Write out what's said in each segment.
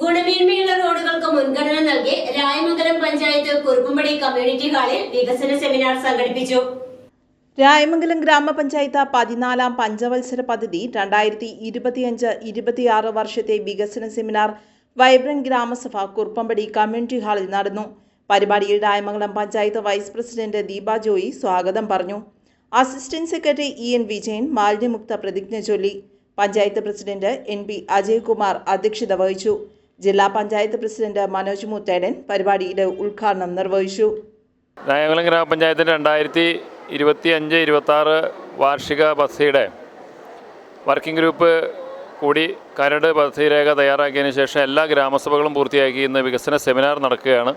ഗുണമേന്മയുള്ള റോഡുകൾക്ക് മുൻഗണന നൽകി രായമംഗലം പഞ്ചായത്ത് കുറുപ്പുംപടി കമ്മ്യൂണിറ്റി ഹാളിൽ വികസന സെമിനാർ സംഘടിപ്പിച്ചു. രായമംഗലം ഗ്രാമപഞ്ചായത്ത് പതിനാലാം പഞ്ചവത്സര പദ്ധതി രണ്ടായിരത്തി ഇരുപത്തിയഞ്ച് ഇരുപത്തിയാറ് വർഷത്തെ വികസന സെമിനാർ വൈബ്രന്റ് ഗ്രാമസഭ കുറുപ്പമ്പടി കമ്മ്യൂണിറ്റി ഹാളിൽ നടന്നു. പരിപാടിയിൽ രായമംഗലം പഞ്ചായത്ത് വൈസ് പ്രസിഡന്റ് ദീപ ജോയി സ്വാഗതം പറഞ്ഞു. Assistant secretary E N Vijayan മാലിന്യമുക്ത പ്രതിജ്ഞ ചൊല്ലി. Panchayat president N P Ajaykumar അധ്യക്ഷത വഹിച്ചു. ജില്ലാ പഞ്ചായത്ത് പ്രസിഡന്റ് മനോജ് മുത്തേടൻ പരിപാടിയുടെ ഉദ്ഘാടനം നിർവഹിച്ചു. രായമംഗലം ഗ്രാമപഞ്ചായത്തിന്റെ രണ്ടായിരത്തി ഇരുപത്തി അഞ്ച് ഇരുപത്തി ആറ് വാർഷിക പദ്ധതിയുടെ വർക്കിംഗ് ഗ്രൂപ്പ് കൂടി കരട് പദ്ധതി രേഖ തയ്യാറാക്കിയതിന് ശേഷം എല്ലാ ഗ്രാമസഭകളും പൂർത്തിയാക്കി ഇന്ന് വികസന സെമിനാർ നടക്കുകയാണ്.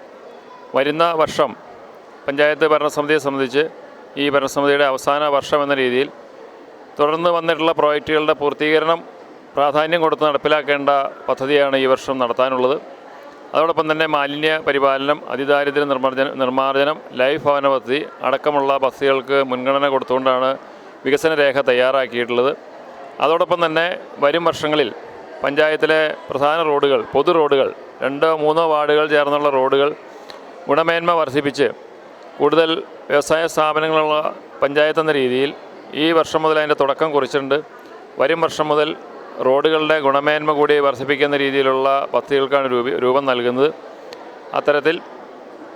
വരുന്ന വർഷം പഞ്ചായത്ത് ഭരണസമിതിയെ സംബന്ധിച്ച് ഈ ഭരണസമിതിയുടെ അവസാന വർഷം എന്ന രീതിയിൽ തുടർന്ന് വന്നിട്ടുള്ള പ്രോജക്റ്റുകളുടെ പൂർത്തീകരണം പ്രാധാന്യം കൊടുത്ത് നടപ്പിലാക്കേണ്ട പദ്ധതിയാണ് ഈ വർഷം നടത്താനുള്ളത്. അതോടൊപ്പം തന്നെ മാലിന്യ പരിപാലനം അതിദാരിദ്ര്യ നിർമ്മാർജന നിർമ്മാർജനം ലൈഫ് ഭവന പദ്ധതി അടക്കമുള്ള പദ്ധതികൾക്ക് മുൻഗണന കൊടുത്തുകൊണ്ടാണ് വികസന രേഖ തയ്യാറാക്കിയിട്ടുള്ളത്. അതോടൊപ്പം തന്നെ വരും വർഷങ്ങളിൽ പഞ്ചായത്തിലെ പ്രധാന റോഡുകൾ പൊതു റോഡുകൾ രണ്ടോ മൂന്നോ വാർഡുകൾ ചേർന്നുള്ള റോഡുകൾ ഗുണമേന്മ വർദ്ധിപ്പിച്ച് കൂടുതൽ വ്യവസായ സ്ഥാപനങ്ങളുള്ള പഞ്ചായത്ത് എന്ന രീതിയിൽ ഈ വർഷം മുതൽ അതിന്റെ തുടക്കം കുറിച്ചിട്ടുണ്ട്. വരും വർഷം മുതൽ റോഡുകളുടെ ഗുണമേന്മ കൂടി വർദ്ധിപ്പിക്കുന്ന രീതിയിലുള്ള പദ്ധതികൾക്കാണ് രൂപ രൂപം നൽകുന്നത്. അത്തരത്തിൽ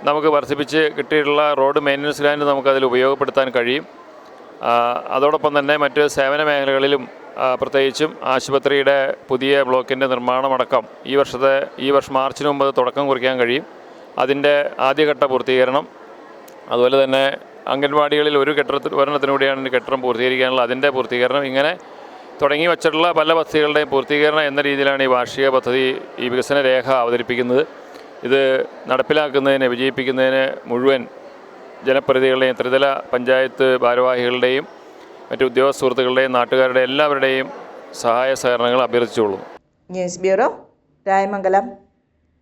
നമുക്ക് വർദ്ധിപ്പിച്ച് കിട്ടിയിട്ടുള്ള റോഡ് മെയിന്റനൻസ് ഗ്രാൻഡ് നമുക്കതിൽ ഉപയോഗപ്പെടുത്താൻ കഴിയും. അതോടൊപ്പം തന്നെ മറ്റ് സേവന മേഖലകളിലും പ്രത്യേകിച്ചും ആശുപത്രിയുടെ പുതിയ ബ്ലോക്കിന്റെ നിർമ്മാണമടക്കം ഈ വർഷത്തെ ഈ വർഷം മാർച്ചിന് മുമ്പ് തുടക്കം കുറിക്കാൻ കഴിയും. അതിന്റെ ആദ്യഘട്ട പൂർത്തീകരണം അതുപോലെ തന്നെ അംഗൻവാടികളിൽ ഒരു കെട്ടിടത്തിൽ ഒരെണ്ണത്തിനൂടെയാണ് കെട്ടിടം പൂർത്തീകരിക്കാനുള്ള അതിന്റെ പൂർത്തീകരണം. ഇങ്ങനെ തുടങ്ങി വച്ചിട്ടുള്ള പല പദ്ധതികളുടെയും പൂർത്തീകരണം എന്ന രീതിയിലാണ് ഈ വാർഷിക പദ്ധതി ഈ വികസന രേഖ അവതരിപ്പിക്കുന്നത്. ഇത് നടപ്പിലാക്കുന്നതിന് വിജയിപ്പിക്കുന്നതിന് മുഴുവൻ ജനപ്രതിനിധികളുടെയും ത്രിതല പഞ്ചായത്ത് ഭാരവാഹികളുടെയും മറ്റു ഉദ്യോഗസ്ഥ സുഹൃത്തുക്കളുടെയും നാട്ടുകാരുടെയും എല്ലാവരുടെയും സഹായ സഹകരണങ്ങൾ അഭ്യർത്ഥിച്ചുകൊള്ളുന്നു. News bureau Rayamangalam.